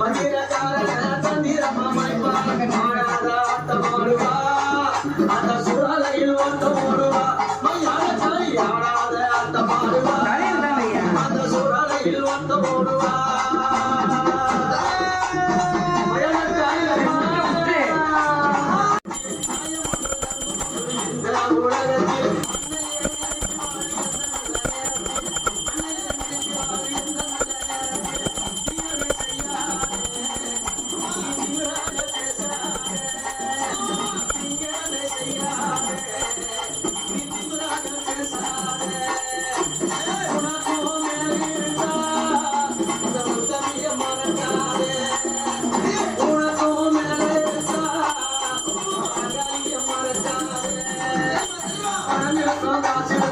భద్రకాల I'm your soul, I'm your soul.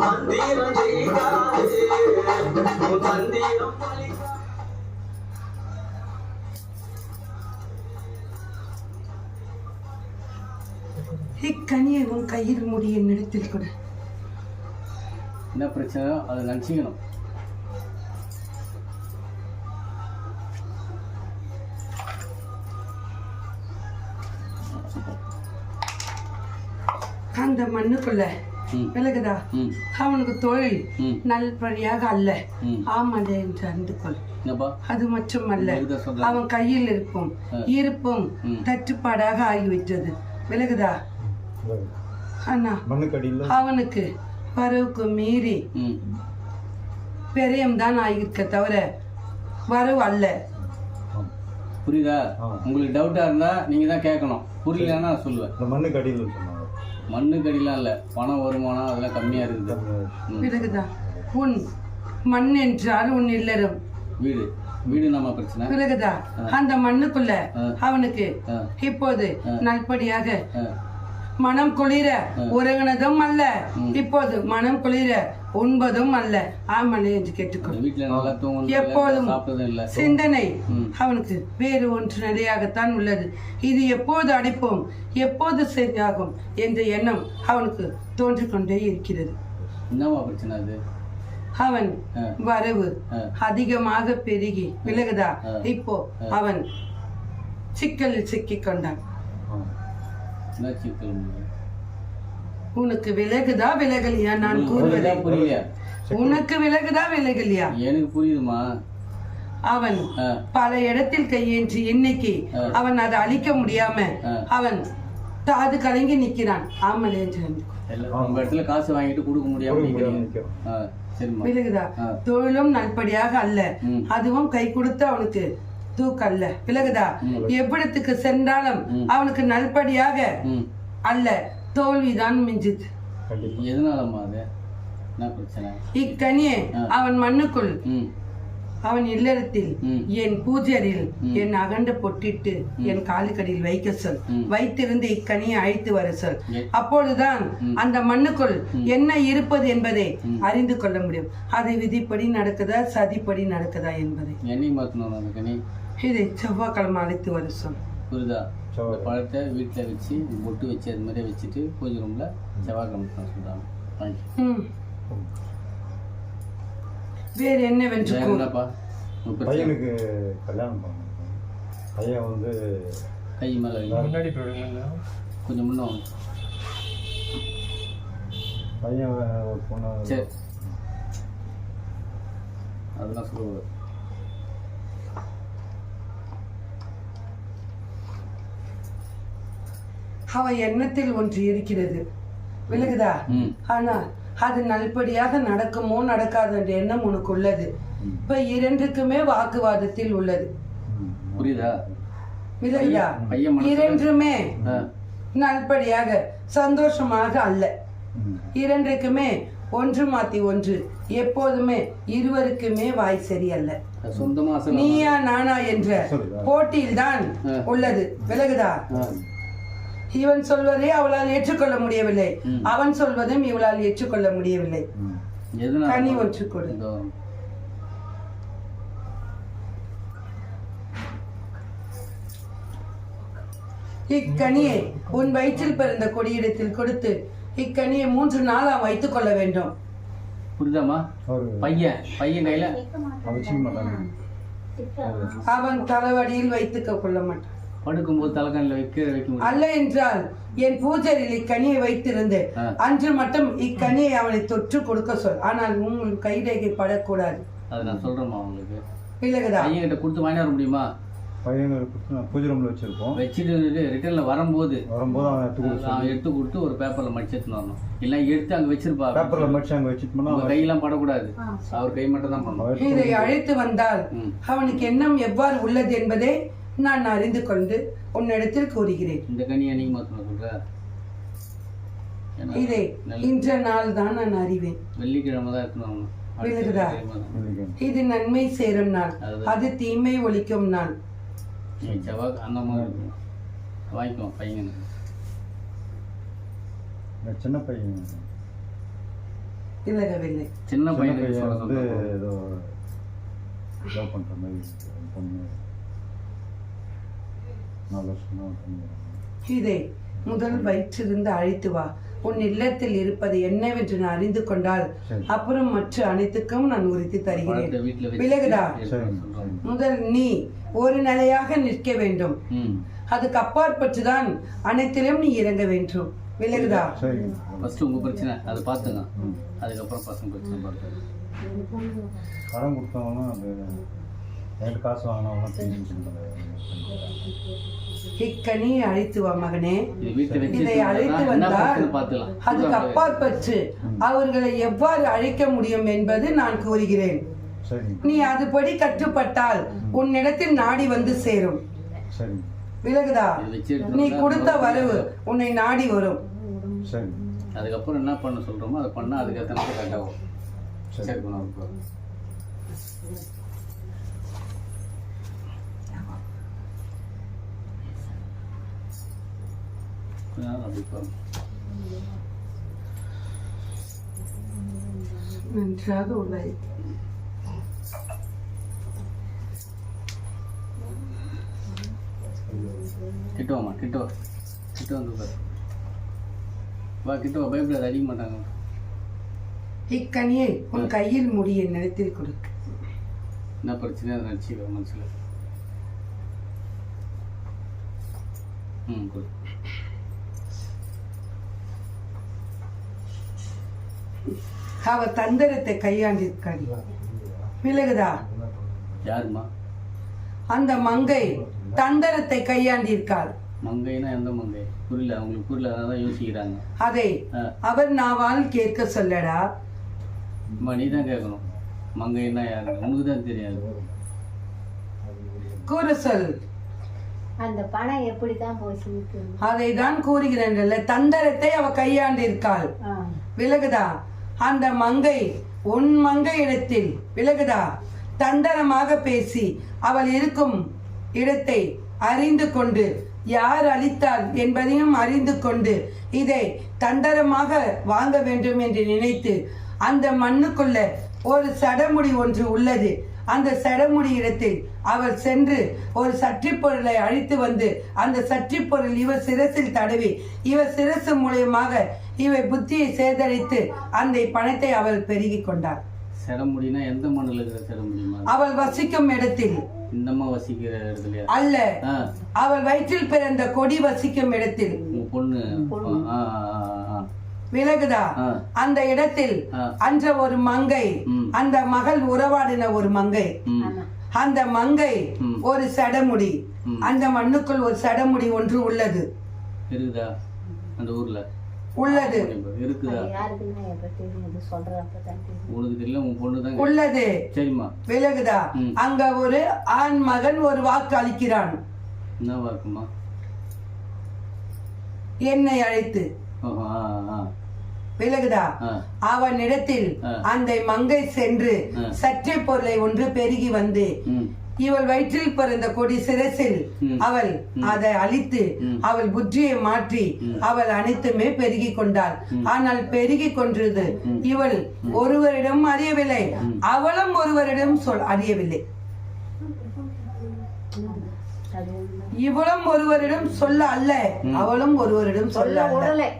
మందిరం జై కాదే మందిరం పలిక இக்கனியை உன் கையில் முடி என்னிடத்தில் கொடு. என்ன பிரச்சனை? அதை நினச்சிக்கணும். அந்த மண்ணுக்குள்ள விலகுதா? அவனுக்கு தொழில் ம். நல்படியாக அல்ல. ஆமாண்டே என்று அறிந்து கொள். அது மட்டுமல்ல? அவன் கையில் இருக்கும். இருப்பும் ம். தட்டுப்பாடாக ஆகிவிட்டது. விலகுதா? அண்ணா அவனுக்கு வரவுக்கு மீறி ம். பெரியம் தான் ஆகியிருக்க தவிர வரவு அல்ல. புரியுதா. உங்களுக்கு டவுட்டாக இருந்தால் நீங்கள் தான் கேட்கணும். புரியலன்னா நான் சொல்லுவேன். இந்த மண்ணுக்கடியில் சொன்னாங்க. மண்ணுக்கு அடிலாம் இல்லை. பணம் வருமானம் அதெல்லாம் கம்மியாக இருக்குது. விலகுதா? உன் மண் என்றால் உன் இல்லறம். வீடு. விலகுதா அந்த மண்ணுக்குள்ள. அவனுக்கு. இப்போது நல்படியாக மனம் குளிர உறங்கினதும் அல்ல. இப்போது மனம் குளிர உண்பதும் அல்ல. ஆமலை என்று கேட்டுக்கொள். எப்போதும் சிந்தனை. அவனுக்கு வேறு ஒன்று நிலையாகத்தான் உள்ளது. இது எப்போது அடிப்போம்? எப்போது சரியாகும்? என்ற எண்ணம் அவனுக்கு தோன்றிக் கொண்டே இருக்கிறது. என்னவா பிரச்சனை அது? அவன். வரவு. அதிகமாக பெருகி விலகுதா. இப்போ அவன் சிக்கலில் சிக்கிக் கொண்டான் உனக்கு விலகுதா விலகலையா? நான் கூறுவது. உனக்கு விலகுதா விலகலையா? எனக்கு புரியுதுமா. அவன் பல இடத்தில் கையேந்தி இன்னைக்கு. அவன் அதை அழிக்க முடியாம. அவன் தாது கலங்கி நிக்கிறான். ஆமலே என்று எல்லாம் உங்க இடத்துல காசு வாங்கிட்டு கொடுக்க முடியாம விலகுதா. தொழிலும் நல்படியாக அல்ல. அதுவும் கை கொடுத்து அவனுக்கு தூக்கல்ல. விலகுதா? ம். எவ்விடத்துக்கு சென்றாலும். அவனுக்கு நல்படியாக அல்ல. தோல்விதான் மிஞ்சுது. எதனாலம்மா அது? இக்கனியே. அவன் மண்ணுக்குள் அவன் இல்லறத்தில். என் பூஜரில் என் அகண்ட பொட்டிட்டு என் காலுக்கடியில் வைக்க சொல். வைத்திருந்து இக்கனியை அழைத்து வர சொல். அப்பொழுதுதான் அந்த மண்ணுக்குள் என்ன இருப்பது என்பதை அறிந்து கொள்ள முடியும். அது விதிப்படி நடக்குதா சதிப்படி நடக்குதா என்பதை. இதை செவ்வாய்க்கிழமை அழைத்து வர சொல். புரியுதா பழத்தை வீட்டில் வச்சு பொட்டு வச்சு அது மாதிரியே வச்சுட்டு பூஜை ரூமில் செவ்வாய்க்கிழமை சொல்கிறாங்க வாங்கி ம். வேறு உங்க பிரச்சனை? பையனுக்கு கல்யாணம் பண்ணணும். பையன் வந்து கை மேலே முன்னாடி கொஞ்சம் முன்ன. பையன் ஒரு பொண்ணு சரி. அதெல்லாம் சொல்லுவார். அவன் எண்ணத்தில் ஒன்று இருக்கிறது. விலகுதா? ம். ஆனால் அது நல்படியாக நடக்குமோ நடக்காது என்ற எண்ணம் உனக்கு உள்ளது இப்ப இரண்டுக்குமே வாக்குவாதத்தில் உள்ளது. புரியுதா? மனசுல- இரண்டுமே நல்படியாக சந்தோஷமாக அல்ல. இரண்டுக்குமே ஒன்று மாத்தி ஒன்று எப்போதுமே இருவருக்குமே வாய் சரியல்ல. நீயா நானா என்ற சொல்லுதா? போட்டியில்தான் ஆ. உள்ளது. விலகுதா. இவன் சொல்வதை அவளால் ஏற்றுக்கொள்ள முடியவில்லை. அவன் சொல்வதும் இவளால் ஏற்றுக்கொள்ள முடியவில்லை. கனி ஒன்று கொடு இக்கனியை உன் வயிற்றில் பிறந்த கொடியிடத்தில் கொடுத்து இக்கனியை மூன்று நாளாம் வைத்துக் கொள்ள வேண்டும். புரியுதாம்மா? அவரு பையன் பையன் கையில? அவன் தலைவடியில் வைத்துக்க கொள்ள மாட்டான். படுக்கும்போது தலைக்கண்ணில் வைக்க வைக்க அல்ல என்றால் என் பூஜரில் இக்கனியை வைத்திருந்து. அன்று மட்டும் இக்கனியை அவனை தொற்று கொடுக்க சொல். ஆனால் உங்கள் கைரேகை படக்கூடாது. அது நான் சொல்றேம்மா உங்களுக்கு. விலகுதா? பையன் கிட்ட கொடுத்து வாங்கி வர முடியுமா நான் பூஜை ரூமில் வச்சுருப்போம் வச்சுட்டு ரிட்டர்ன்ல வரும்போது வரும்போது அவன் எடுத்து கொடுத்து அவன் எடுத்து கொடுத்து ஒரு பேப்பர்ல மடிச்சு எடுத்துன்னு வரணும். இல்லை எடுத்து அங்க வச்சிருப்பா பேப்பரில் மடிச்சு அங்கே வச்சுட்டோம்னா உங்க கையெல்லாம் படக்கூடாது. அவர் கை மட்டும் தான் பண்ணணும் இதை அழைத்து வந்தால். அவனுக்கு எண்ணம் எவ்வாறு உள்ளது என்பதை நான் அறிந்து கொண்டு உன்னிடத்தில் கூறுகிறேன். இந்த கனியை நீங்க மாத்தணும் சொல்ற? இதை இன்ற நாள் தான் நான் அறிவேன். வெள்ளிக்கிழமை தான் இருக்கணும். இது நன்மை சேரும் நாள். அது- தீமை ஒழிக்கும் நாள். செவ்வாய் அந்த மாதிரி இருக்கும் வாங்கிக்கோ பையன் சின்ன பையன். சின்ன பையன் வந்து ஏதோ மாதிரி. பொண்ணு. இதை முதல் வயிற்றிருந்து அழைத்து வா. உன் இல்லத்தில் இருப்பது என்னவென்று நான் அறிந்து கொண்டால். அப்புறம் மற்ற அனைத்துக்கும் நான் உறுதி தருகிறேன். விலகுதா. சொல்றேன். முதல் நீ ஒரு நிலையாக நிற்க வேண்டும். அதுக்கு அப்பாற்பட்டுதான் அனைத்திலும் நீ இறங்க வேண்டும். விலகுதா ஃபர்ஸ்ட் உங்க பிரச்சனை அதை பார்த்துங்க. அதுக்கப்புறம் பசங்க பிரச்சனை பார்த்துங்க கடன் கொடுத்தவங்களும் அது காசு வாங்கினவங்களும் தெரிஞ்சு இக்கனி அழைத்து வா மகனே. இது அழைத்து வந்தால் அதுக்கு அப்பாற்பட்டு அவர்களை எவ்வாறு அழைக்க முடியும் என்பது நான் கூறுகிறேன். நீ அதுபடி கட்டுப்பட்டால் உன்னிடத்தில் நாடி வந்து சேரும். விலகுதா? நீ கொடுத்த வரவு உன்னை நாடி வரும். அதுக்கப்புறம் என்ன பண்ண சொல்றோமோ அதை பண்ணா அதுக்கு எத்தனை கரெக்டாக ஆகும் சரி. சரி பண்ண இருக்கும் கொஞ்ச நேரம் அப்படி பாருங்க. நன்றாக உள்ளது கிட்ட வாமா கிட்ட வா கிட்ட வந்து பாரு வா கிட்ட வா பயப்படாது அடிக்க மாட்டாங்க. இக்கனியை உன் கையில் முடிய நிலத்தில் கொடு என்ன பிரச்சனை நினச்சிக்க மனசில்? ம் கொடு. அவ தந்திரத்தை கையாண்டிருக்காடி விலகுதா? யாரும்மா அந்த மங்கை தந்திரத்தை கையாண்டிருக்காள். மங்கைனா எந்த மங்கை? புரியல அவங்களுக்கு புரியல அதான் தான் யோசிக்கிறாங்க. அதை. அவர் நாவால் கேட்க சொல்லடா. நீ தான் கேட்கணும். மங்கைன்னா யாரு? உனக்கு தான் தெரியாது. கூற சொல். அந்த பணம் எப்படி தான் போய் சேர்க்கும் அதை தான் கூறுகிறேன்ல தந்திரத்தை அவ கையாண்டிருக்காள். விலகுதா? அந்த மங்கை உன் மங்கை இடத்தில் விலகுதா? தண்டனமாக பேசி அவள் இருக்கும் இடத்தை அறிந்து கொண்டு யார் அளித்தாள் என்பதையும் அறிந்து கொண்டு இதை தண்டரமாக வாங்க வேண்டும் என்று நினைத்து அந்த மண்ணுக்குள்ள ஒரு சடமுடி ஒன்று உள்ளது. அந்த சடமுடி இடத்தில் அவர் சென்று ஒரு சற்றி பொருளை அழித்து வந்து அந்த சற்றி பொருள் இவர் சிரசில் தடவி இவர் சிரசு மூலியமாக இவர் புத்தியை சேதரித்து அந்த பணத்தை அவள் பெருகிக் கொண்டாள். செடமுடினா எந்த மண்ணில் இருக்கிற செடமுடியுமா அவள் வசிக்கும் இடத்தில். இந்தம்மா வசிக்கிற இடத்துலயா அல்ல அவள் வயிற்றில் பிறந்த கொடி வசிக்கும் இடத்தில். பொண்ணு. விலகுதா. அந்த இடத்தில். அன்ற ஒரு மங்கை. அந்த மகள் உறவாடின ஒரு மங்கை. அந்த மங்கை. ஒரு சடமுடி. அந்த மண்ணுக்குள் ஒரு சடமுடி ஒன்று உள்ளது. இருக்குதா? அந்த ஊர்ல. உள்ளது. உள்ளது. விலகுதா. அங்க ஒரு ஆண் மகன் ஒரு வாக்கு அளிக்கிறான். என்னை அழைத்து. விலகுதா? அவனிடத்தில். அந்த மங்கை சென்று. சற்றே பொருளை ஒன்று பெருகி வந்து இவள் வயிற்றில் பிறந்த கொடி சிரசில். அவள் அதை அழித்து. அவள் புத்தியை மாற்றி அவள் அனைத்துமே பெருகி கொண்டாள். ஆனால் பெருகி கொன்றது இவள் ஒருவரிடம் அறியவில்லை. அவளும் ஒருவரிடம் சொல் அறியவில்லை அது உண்மை. இவளும் ஒருவரிடம் சொல்ல அல்ல. அவளும் ஒருவரிடம் சொல்ல அல்ல.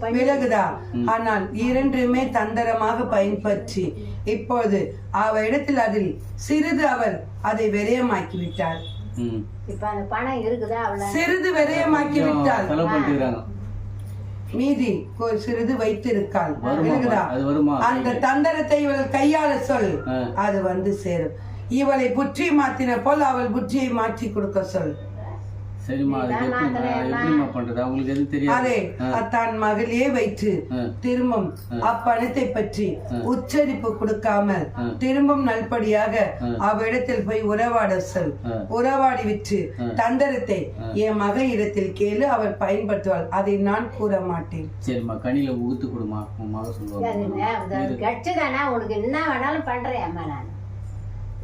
விலகுதா? ஆனால் இரண்டுமே தந்திரமாக பயன்பற்றி. இப்போது அவ இடத்தில் அதில் சிறிது அவள் அதை விரயமாக்கி விட்டாள் ம். இப்ப அந்த பணம் இருக்குதா? அவ்வளவு சிறிது விரயமாக்கி பண்ணிக்கிறாங்க. மீதி கொ- சிறிது வைத்திருக்காள்? அந்த தந்திரத்தை இவள் கையாள சொல். அது வந்து சேரும். இவளை புற்றி மாத்தின போல் அவள் புற்றியை மாற்றி கொடுக்க சொல். சரிம்மா அது எப்படி எப்படிம்மா? பண்றது? அவங்களுக்கு எதுவும் அதே தெரியாது தான் மகளே வைத்து. திரும்பும் அப்பணத்தை பற்றி உச்சரிப்பு கொடுக்காமல். திரும்பும் நல்படியாக அவ்விடத்தில் போய் உறவாட சொல். உறவாடி விற்று தந்திரத்தை என் மக இடத்தில் கேளு அவள் பயன்படுத்துவாள். அதை நான் கூற மாட்டேன். சரிம்மா கனியில உகுத்து கொடுமா. உன் மக சொல்லுவாங்க உனக்கு என்ன வேணாலும் பண்றேன் அம்மா நான்.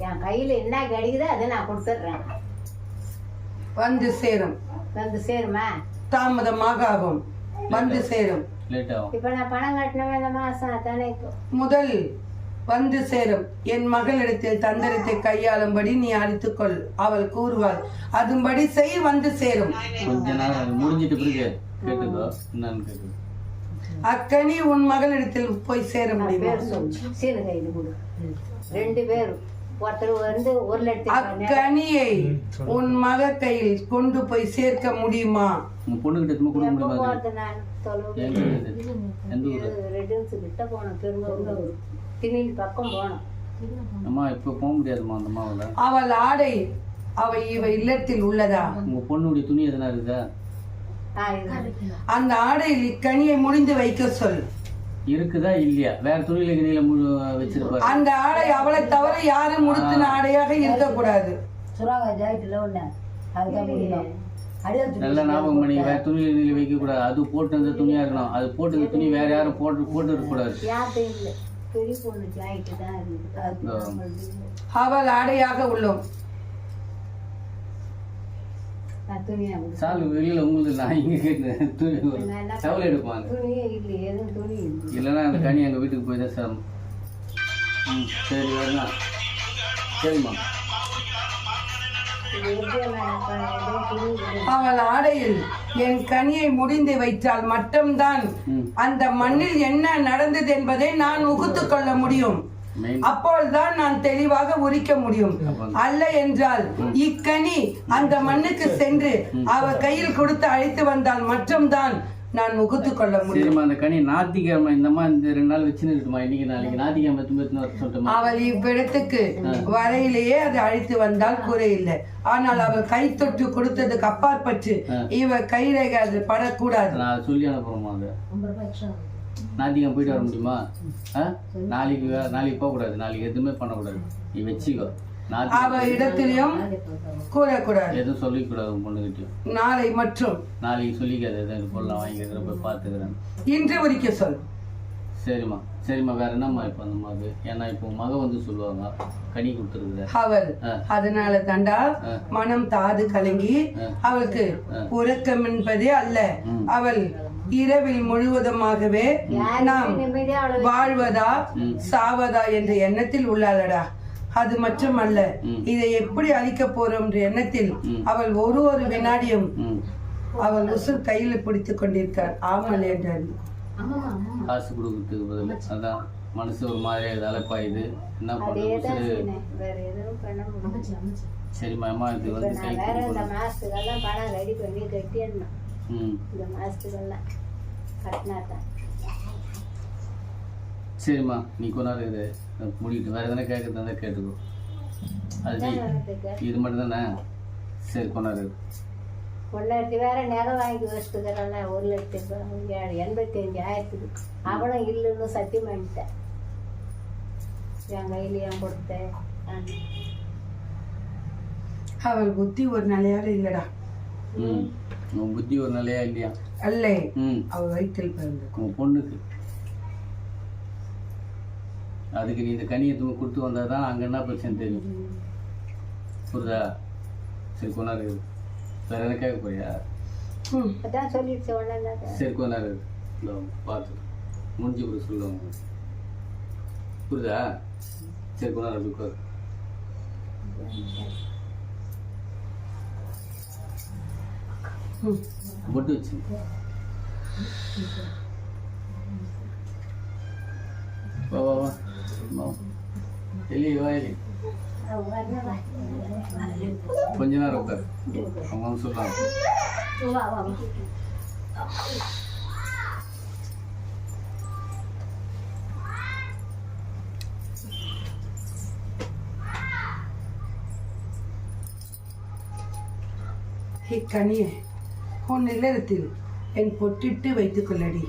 என் கையில என்ன கிடைக்குதோ அதை நான் கொடுத்துட்றேன். வந்து சேரும். வந்து சேருமா? தாமதமாக ஆகும். வந்து சேரும் இப்ப நான் பணம் கட்டினவன் இந்த மாசம் தானே முதல் வந்து சேரும். என் மகளிடத்தில் தந்திரத்தை கையாளும்படி நீ அடித்துக்கொள் அவள் கூறுவாள். அதுபடி செய் வந்து சேரும். அக்கனி உன் மகளிடத்தில் போய் சேர முடியுமா? ரெண்டு பேரும். ஒருத்தர் வந்து ஒரு லட்சம் அக்கனியை உன் மக கையில் கொண்டு போய் சேர்க்க முடியுமா? உங்க பொண்ணுகிட்ட எதுவுமே கொடுக்க போனோம் பெருங்கூர் திணில் பக்கம் போனோம். அம்மா இப்ப போக முடியாதும்மா அந்த அம்மாவில அவள் ஆடை அவ இவ இல்லத்தில் உள்ளதா? உங்க பொண்ணுடைய துணி எதனா இருக்குதா? இது. அந்த ஆடையில் இக்கனியை முடிந்து வைக்க சொல். இருக்குதா இல்லையா? வேற துணியில கிணியில முழு வச்சிருப்பாரு. அந்த ஆடை அவளை தவிர யாரும் முடுத்தின ஆடையாக இருக்கக்கூடாது. நல்ல ஞாபகம் பண்ணி வேற துணியில கிணியில வைக்க கூடாது அது போட்டு அந்த துணியா இருக்கணும். அது போட்டு துணி வேற யாரும் போட்டு போட்டு இருக்க கூடாது யார்கிட்டையும் இல்லை. பெரிய பொண்ணு ஜாயிட்டு தான் இருக்குது அது நம்மளுது. அவள் ஆடையாக உள்ளோம். சால் வெளியில உங்களுக்கு நான் இங்க கேட்டேன் துணி செவல் எடுப்பாங்க இல்லைன்னா அந்த கனி எங்க வீட்டுக்கு போய் தான் ம் சரி வரலாம். சரிம்மா. அவள் ஆடையில் என் கனியை முடிந்து வைத்தால் மட்டும்தான் அந்த மண்ணில் என்ன நடந்தது என்பதை நான் உகுத்து கொள்ள முடியும். அப்போதுதான் நான் தெளிவாக உரிக்க முடியும். அல்ல என்றால் இக்கனி அந்த மண்ணுக்கு சென்று அவ கையில் கொடுத்து அழைத்து வந்தால் மட்டும்தான் நான் உகுத்து கொள்ள முடியும். அந்த கனி ஞாத்திக்கிழமை இந்தம்மா இந்த ரெண்டு நாள் வச்சுன்னு இருக்குமா இன்னைக்கு நாளைக்கு ஞாத்திக்கிழமை வர சொல்லட்டுமா? அவள் இவ்விடத்துக்கு வரையிலேயே அது அழைத்து வந்தால் குறையில்லை ஆனால் அவள் கை தொட்டு கொடுத்ததுக்கு அப்பாற்பட்டு இவ கைரேகை அது படக்கூடாது. நான் சொல்லி அனுப்புறோமா அது. ஞாத்திக்கிழமை போயிட்டு வர முடியுமா? ஆ? நாளைக்கு நாளைக்கு போகக்கூடாது. நாளைக்கு எதுவுமே பண்ணக்கூடாது. நீ வச்சுக்கோ. அவ ஞாத்திக்கிழமை இடத்திலையும் கூறக்கூடாது. எதுவும் சொல்லிக்கூடாது உன் பொண்ணுகிட்டயும் நாளை மற்றும். நாளைக்கு சொல்லிக்காது வாங்கிக்கிறத போய் பார்த்துக்கிறேன். இன்று உரிக்க சொல். சரிம்மா. சரிம்மா வேற என்னம்மா இப்போ அந்த மக? ஏன்னா இப்போ மக வந்து சொல்லுவாங்க கனி கொடுத்துருக்குற. அவள். அதனால தாண்டா. மனம் தாது கலங்கி. அவளுக்கு. உறக்கம் என்பதே அல்ல. அவள் இரவில் முழுவதுமாகவே நாம் வாழ்வதா. சாவதா என்ற எண்ணத்தில் உள்ளாளடா. அது மட்டுமல்ல. இதை எப்படி அழிக்க போறோம் என்ற எண்ணத்தில். அவள் ஒரு ஒரு வினாடியும் அவள் உசுர் கையில் பிடித்துக் கொண்டிருக்காள். ஆமல் என்றார் காசு கொடுக்கறதுக்கு பதில். அதான் மனசு ஒரு மாதிரியா அலைப்பாயுது என்ன முடியாது சரிம்மா இது வந்து இந்த கொடுக்கணும் மாசத்துக்கெல்லாம் பணம் ரெடி பண்ணி கட்டிடணும் ம். இந்த மாசத்துக்கெல்லாம் கட்டினா தான் சரிம்மா நீ கொண்டாரு இது முடிக்கிட்டு வேற எதனா கேட்கறது இருந்தா கேட்டுக்கோ. அது இது மட்டும் தானே சரி கொண்டாரு பொண்டாட்டி வேற நகை வாங்கி வச்சுக்கிறேன் ஒரு லட்சத்து ரூபாய் எண்பத்தி அஞ்சு ஆயிரத்துக்கு. அவனும் இல்லைன்னு சத்தியம் பண்ணிட்டேன். என் கையிலையும் கொடுத்தேன் நான் அவள் புத்தி ஒரு நிலையால இல்லடா. ம். உன் புத்தி ஒரு நிலையா இல்லையா? அல்ல ம். அவள் வயிற்றில் பிறந்த உன் பொண்ணுக்கு. அதுக்கு நீ இந்த கனியை தூங்க கொடுத்து வந்தால் தான் அங்கே என்ன பிரச்சனை தெரியும்? புரியுதா சரி கொண்டாரு வேற எதனா கேட்க போறியா? சரி கொண்டாரு பார்த்து. முடிஞ்சு கூட சொல்லுவாங்க புரியுதா சரி கொண்டாரு அப்படி உட்காரு. ம் பொட்டு வச்சு வா வா வா வா எலி வா எலி கொஞ்ச நேரம் உன் இல்லறத்தில் என் பொட்டிட்டு வைத்துக் கொள்ளடி.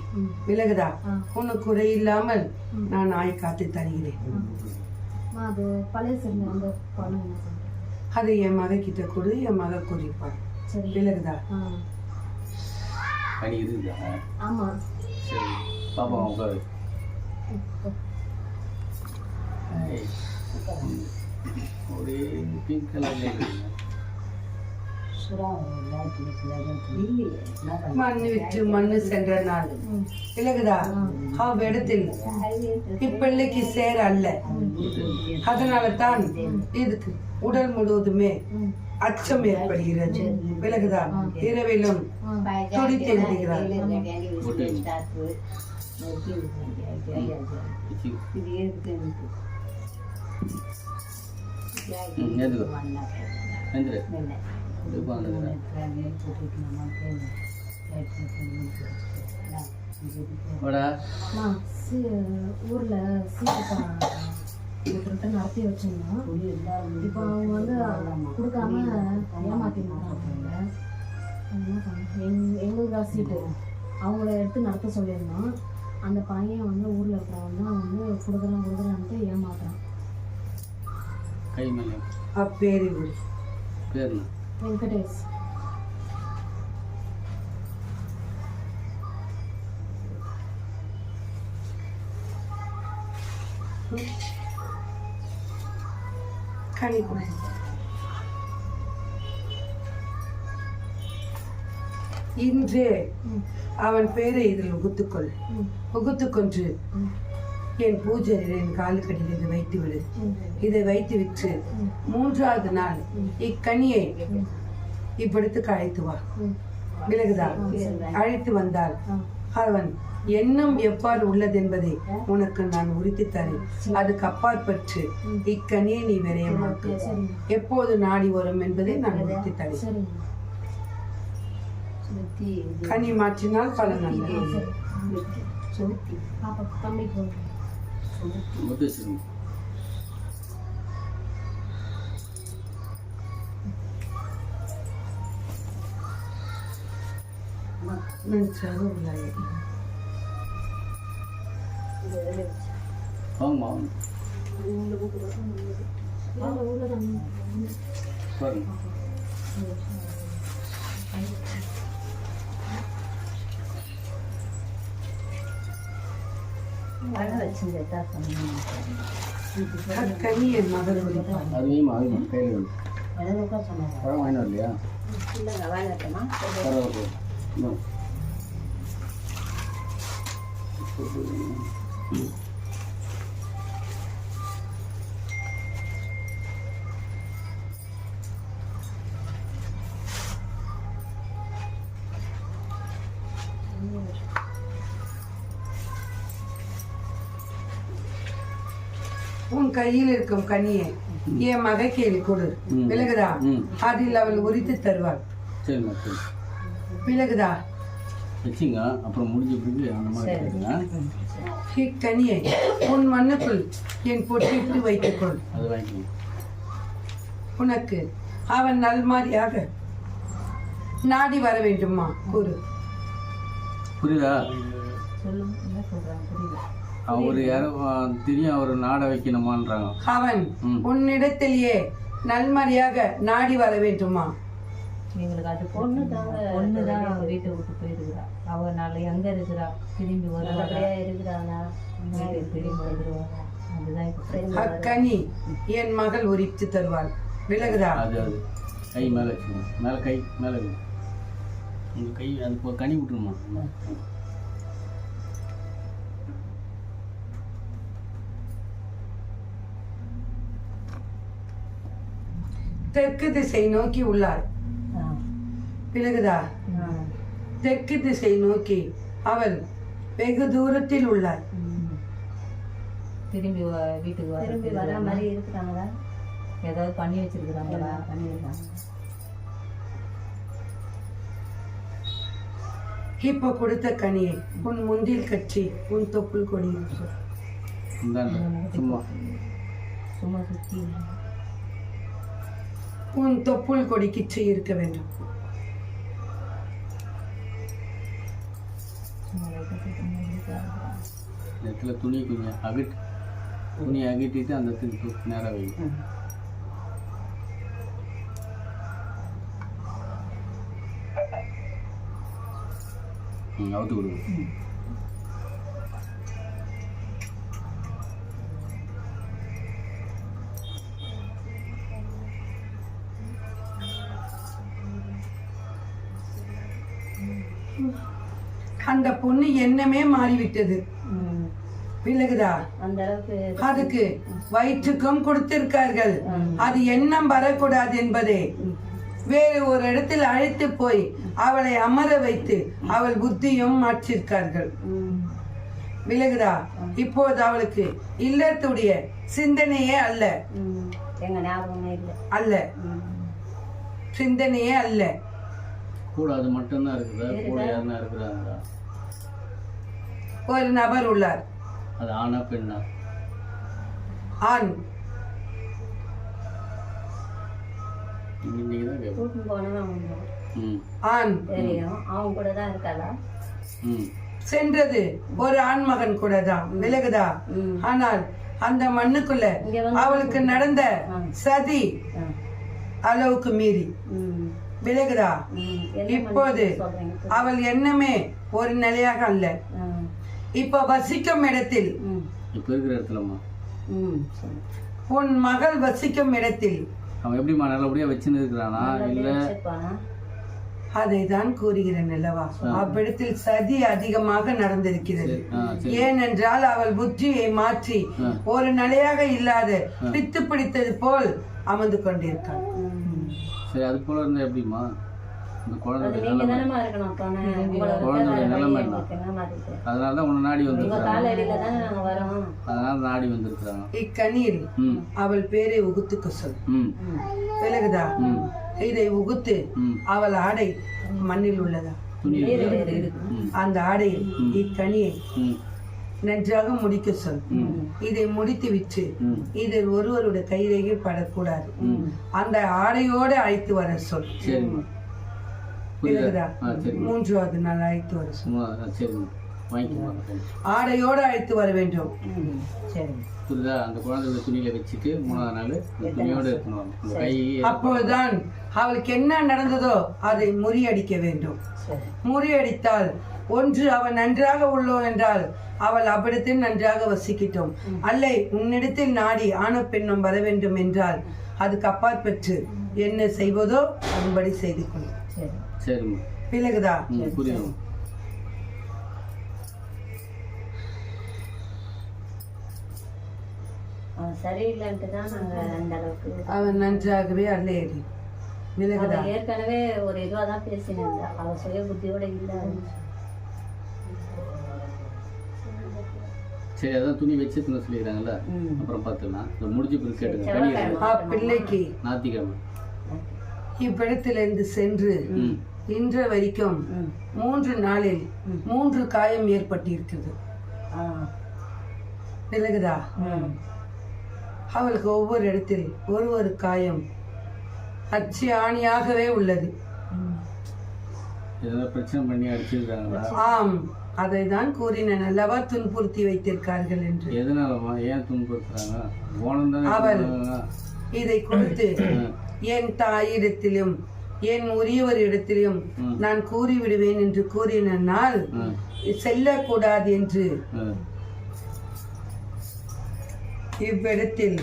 விலகுதா உனக்கு குறையில்லாமல் நான் நாய் காத்து தருகிறேன். அது என் மக கிட்ட கொடு என் மக குறிப்பாள் சரி. விலகுதா இருக்குதா ஆமா. சரி பாப்பா உட்காரு. ஒரே பிங்க் கலர்ல இருக்கு. மண்ணு விட்டு மண்ணு சென்ற நாள். விலகுதா அவ்விடத்தில் இப்பிள்ளைக்கு சேர அல்ல. அதனால தான் இதுக்கு உடல் முழுவதுமே அச்சம் ஏற்படுகிறது. விலகுதா இரவிலும் துடித்து எழுதுகிறார் பிச்சி. ஊர்ல ஒருத்தர்கிட்ட நடத்தி வச்சிருந்தோம். இப்போ அவங்க வந்து கொடுக்காம பண்ண எங் எங்களுக்கு சீட்டு. அவங்கள எடுத்து நடத்த சொல்லியிருந்தோம். அந்த பையன் வந்து ஊர்ல இருக்கிறவங்க தான் வந்து கொடுக்குறேன் கொடுக்குறேன்ட்டு ஏமாத்துறான். கை மேலே. பேர்? வெங்கடேஷ் இன்று அவன் பேரை இதில் உகுத்துக்கொள். உகுத்துக்கொன்று. என் பூஜையில் என் காலுக்கடியில் இதை வைத்து விடு. இதை வைத்து விற்று மூன்றாவது நாள் இக்கனியை இப்படித்துக்கு அழைத்து வா. விலகுதா? அழைத்து வந்தால் அவன் எண்ணம் எவ்வாறு உள்ளது என்பதை உனக்கு நான் உறுதி தரேன். அதுக்கு அப்பாற்பற்று இக்கனியை நீ விரைய மாட்டேன் எப்போது நாடி வரும் என்பதை நான் உறுதி தரேன். கனி மாற்றினால் பல நல்லது பாப்பா தம்பிக்கு வந்து முத்து வச்சிருங்க நன்றாக உள்ளாயே வாங்கம்மா வாங்க பாருங்க வர வச்சுருந்தா சொன்னேன் அக்கனி என் மகள் குறிப்பான் அது வைமா வைமா கையில் பழம் இல்லைங்க வாங்கிட்டோமா பரவாயில்ல கையில் இருக்கும் கனியை. என் மகை கேள்வி கொடு. விலகுதா. அதில் அவள் உரித்து தருவாள். விலகுதா? வச்சுங்க. அப்புறம் முடிஞ்ச பிறகு அந்த மாதிரி இக்கனியை உன் மண்ணுக்குள் என் பொட்டிட்டு வைத்துக்கொள் அது வாங்கிக்கோங்க. உனக்கு அவன் நல்மாரியாக நாடி வர வேண்டுமா? கூறு. புரியுதா? சொல்லுங்க அவர் யாரோ ஆ, தெரியும் அவர் நாட வைக்கணுமான்றாங்க. அவன். உன்னிடத்திலேயே நல்மறியாக நாடி வர வேண்டுமா? எங்களுக்கு அது பொண்ணு தாங்க பொண்ணு தான் அவ வீட்டை விட்டு போயிருக்கிறா. அவ நாளை எங்க இருக்கிறா? திரும்பி நல்லபடியா இருக்கிறானா? திரும்பி வருவாங்க அதுதான் அக்கனி என் மகள் உரித்து தருவாள். விலகுதா? அது அது. கை மேலே மேலே கை மேலே உங்கள் கை அது கனி விட்டுருமா? தெற்கு திசை நோக்கி உள்ளாள் ஆ, விலகுதா தெற்கு திசை நோக்கி அவள் வெகு தூரத்தில் உள்ளாள் ம். திரும்பி வீட்டுக்கு வர திரும்பி வர மாதிரி இருக்கிறாங்களா ஏதாவது பண்ணி வச்சிருக்கிறாங்களா பண்ணியிருக்காங்க இப்போ கொடுத்த கனியை உன் முந்தில் கட்சி உன் தொப்புள். இந்தாண்ட சும்மா சும்மா சுத்தி உன் தொப்புள் கொடி கிச்சு இருக்க வேண்டும். இடத்துல துணி கொஞ்சம் அகட் துணி அகட்டிட்டு அந்த இடத்துக்கு நேராக வை. ம். அவுத்து கொடுங்க. எண்ணமே மாறிவிட்டது. விலகுதா? அதுக்கு வயிற்றுக்கும் கொடுத்திருக்கார்கள். அது எண்ணம் வரக்கூடாது என்பதே. வேறு ஒரு இடத்தில் அழைத்து போய் அவளை அமர வைத்து அவள் புத்தியும் மாற்றிருக்கார்கள். விலகுதா? இப்போது அவளுக்கு இல்லத்துடைய சிந்தனையே அல்ல. அல்ல. சிந்தனையே அல்ல. கூட அது மட்டும்தான் இருக்குதா? கூட யாருன்னா இருக்கிறாங்களா? ஒரு நபர் உள்ளார். அது ஆனா பெண்ணா? ஆண். இன்னைக்கு தான் கேட்போம் கூட்டின்னு போனவன் அவங்க ம். ஆண். தெரியும். அவங்க கூட தான் இருக்காளா? ம். சென்றது ஒரு ஆண்மகன் கூட தான். விலகுதா? ம். ஆனால் அந்த மண்ணுக்குள்ள இங்க வந்து- அவளுக்கு நடந்த சதி ஆ. அளவுக்கு மீறி. ம். விலகுதா? ம். என்ன இப்போது சொல்றீங்க? அவள் எண்ணமே ஒரு நிலையாக அல்ல. இப்ப வசிக்கும் இடத்தில். ம். இப்போ இருக்கிற இடத்துலம்மா. உன் மகள் வசிக்கும் இடத்தில். அவன் எப்படிம்மா நல்லபடியாக வச்சுன்னு இருக்கிறானா? இல்லை? அதை தான் கூறுகிறேன் அல்லவா? அவ்விடத்தில் சதி அதிகமாக நடந்திருக்கிறது. ஏனென்றால் அவள் புத்தியை மாற்றி. ஒரு நிலையாக இல்லாத பித்து பிடித்தது போல் அமர்ந்து கொண்டிருக்காள். சரி அது போல இருந்தா எப்படிம்மா? இந்த அது குழந்தை நீங்க நிலைமை குழந்தையோட நிலைமை என்ன? அதனால தான் உன்னை நாடி வரோம். அதனால நாடி வந்திருக்கிறாங்க. ம். அவள் பேரை உகுத்துக்க சொல். ம். விலகுதா? ம். இதை உகுத்து அவள் ஆடை மண்ணில் உள்ளதா? அந்த ஆடையில் இக்கனியை நன்றாக முடிக்க சொல். இதை முடித்து விட்டு ம். இதில் ஒருவருடைய கைரேகை படக்கூடாது. அந்த ஆடையோடு அழைத்து வர சொல். சரிம்மா. புரியுதா? மூன்றாவது நாள் அழைத்து வர. ஆடையோடு அழைத்து வர வேண்டும். புரியுதா? அந்த குழந்தையோட துணியில வச்சுட்டு மூணாவது நாள் துணியோட கை அப்போதுதான் அவளுக்கு என்ன நடந்ததோ அதை முறியடிக்க வேண்டும். முறியடித்தால் ஒன்று அவன் நன்றாக உள்ளோ என்றால் அவள் அவ்விடத்தில் நன்றாக வசிக்கட்டும். அல்லை உன்னிடத்தில் நாடி ஆணோ பெண்ணும் வர வேண்டும் என்றால் அதுக்கு அப்பாற்பட்டு என்ன செய்வதோ அதன்படி செய்து கொள்ளும் சரிம்மா. விலகுதா ம் புரியுது அவன் சரியில்லைன்ட்டு தான் நாங்கள் அந்த அளவுக்கு அவன் நன்றாகவே விலகுதா அவள் ஏற்கனவே ஒரு இதுவாக தான் பேசினிருந்தா. அவள் சுய புத்தியோட இல்லை சரி அதான் துணி வச்சு துணை சொல்லிக்கிறாங்கல்ல அப்புறம் பார்த்துக்கலாம். இந்த முடிஞ்ச பிறகு கேட்டுங்க பிள்ளைக்கு. ஞாத்திக்கிழமை இவ்விடத்திலிருந்து சென்று இன்று வரைக்கும் மூன்று நாளில் மூன்று காயம் ஏற்பட்டிருக்கிறது. விலகுதா? அவளுக்கு ஒவ்வொரு இடத்தில் ஒரு ஒரு காயம் அச்சு ஆணியாகவே உள்ளது. எதனா பிரச்சனை பண்ணி அடிச்சிருக்காங்களா? ஆம் அதை தான் கூறினேன். அல்லவா துன்புறுத்தி வைத்திருக்கார்கள் என்று. எதனாலமா ஏன் துன்புறுத்துறாங்க? போனம் தானே அவள். இதை கொடுத்து என் தாயிடத்திலும் என் உரியவரிடத்திலும். நான் கூறிவிடுவேன் என்று கூறினால் ம், செல்லக்கூடாது என்று. இவ்விடத்தில்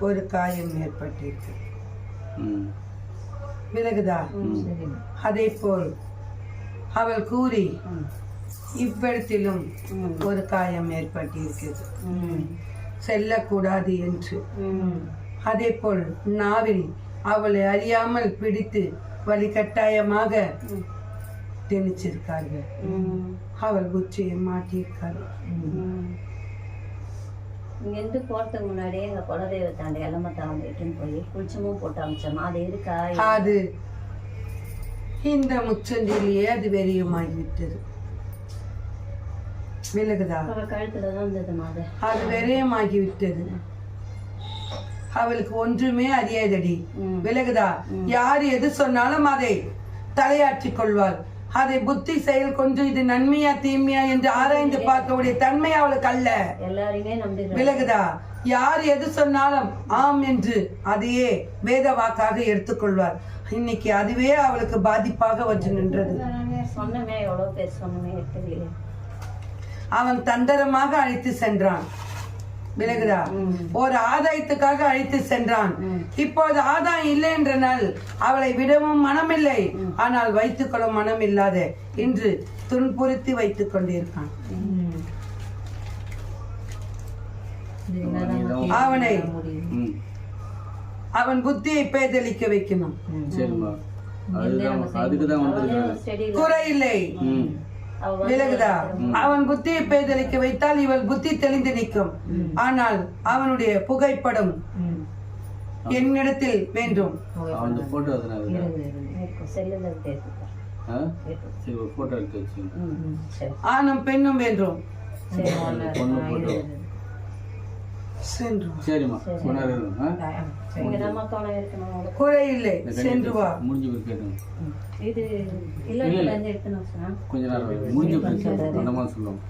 ஒரு காயம் ஏற்பட்டிருக்கு. ம், விலகுதா? அதே போல் அவள் கூறி இவ்விடத்திலும் ஒரு காயம் ஏற்பட்டிருக்கிறது. செல்லக்கூடாது என்று. அதே போல் நாவில் அவளை அறியாமல் பிடித்து வழிகட்டாயமாக திணிச்சிருக்கார்கள். அவள் குச்சியை மாட்டியிருக்கார்கள் இங்கேருந்து போகிறதுக்கு முன்னாடியே எங்கள் குலதெய்வத்தாண்ட இளமத்தை வந்துட்டுன்னு போய் குளிச்சமும் போட்டு அமிச்சோம்? அது இருக்கா? அது இந்த முச்சந்திலேயே அது வெறியமாகிவிட்டது விலகுதா? கழுத்தில் தான் இருந்தது அது வெறியமாகிவிட்டது. அவளுக்கு ஒன்றுமே அறியாதடி. விலகுதா? யார் எது சொன்னாலும் அதை தலையாற்றிக் கொள்வாள். அதை புத்தி செயல் கொஞ்சம் இது நன்மையா தீமையா என்று ஆராய்ந்து பார்க்கக்கூடிய தன்மை அவளுக்கு அல்ல. விலகுதா? யார் எது சொன்னாலும் ஆம் என்று அதையே வேத வாக்காக எடுத்துக்கொள்வார் இன்னைக்கு அதுவே அவளுக்கு பாதிப்பாக வந்து நின்றது. அவன் தந்திரமாக அழைத்து சென்றான். விலகுதா? ஒரு ஆதாயத்துக்காக அழைத்து சென்றான். இப்போது ஆதாயம் இல்லை என்றனால் அவளை விடவும் மனமில்லை. ஆனால் வைத்துக்கொள்ள மனம் இல்லாத இன்று துன்புறுத்தி வைத்துக் கொண்டிருக்கான். அவனை. அவன் புத்தியை பேதலிக்க வைக்கணும். சரிம்மா. அதுதான் அதுக்கு தான் வந்திருக்காங்க செடியில் குறை இல்லை. ம். அவள் விலகுதா? அவன் புத்தியை பேதலிக்க வைத்தால் இவள் புத்தி தெளிந்து நிற்கும். ஆனால் அவனுடைய புகைப்படம் என்னிடத்தில் வேண்டும். ஆணும் பெண்ணும் வேண்டும். சரிம்மா கொண்டாடு இல்லை சென்று வா முடிஞ்சு கேட்டுங்க. இது இல்ல இல்ல. கொஞ்ச நேரம் சொல்லுவோம்